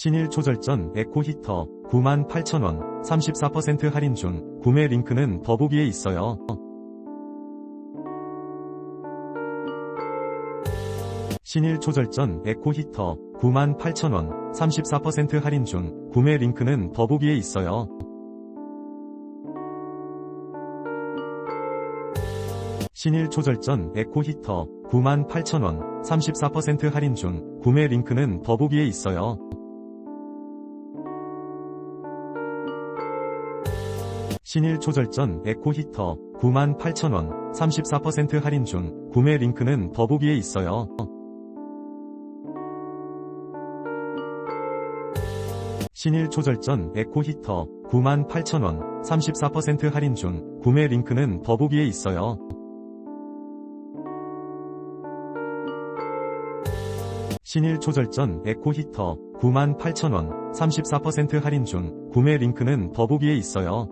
신일 초절전 에코 히터 98,000원 34% 할인 중 구매 링크는 더보기에 있어요. 신일 초절전 에코 히터 98,000원 34% 할인 중 구매 링크는 더보기에 있어요. 신일 초절전 에코 히터 98,000원 34% 할인 중 구매 링크는 더보기에 있어요. 신일 초절전 에코 히터 98,000원 34% 할인 중 구매 링크는 더보기에 있어요. 신일 초절전 에코 히터 98,000원 34% 할인 중 구매 링크는 더보기에 있어요. 신일 초절전 에코 히터 98,000원 34% 할인 중 구매 링크는 더보기에 있어요.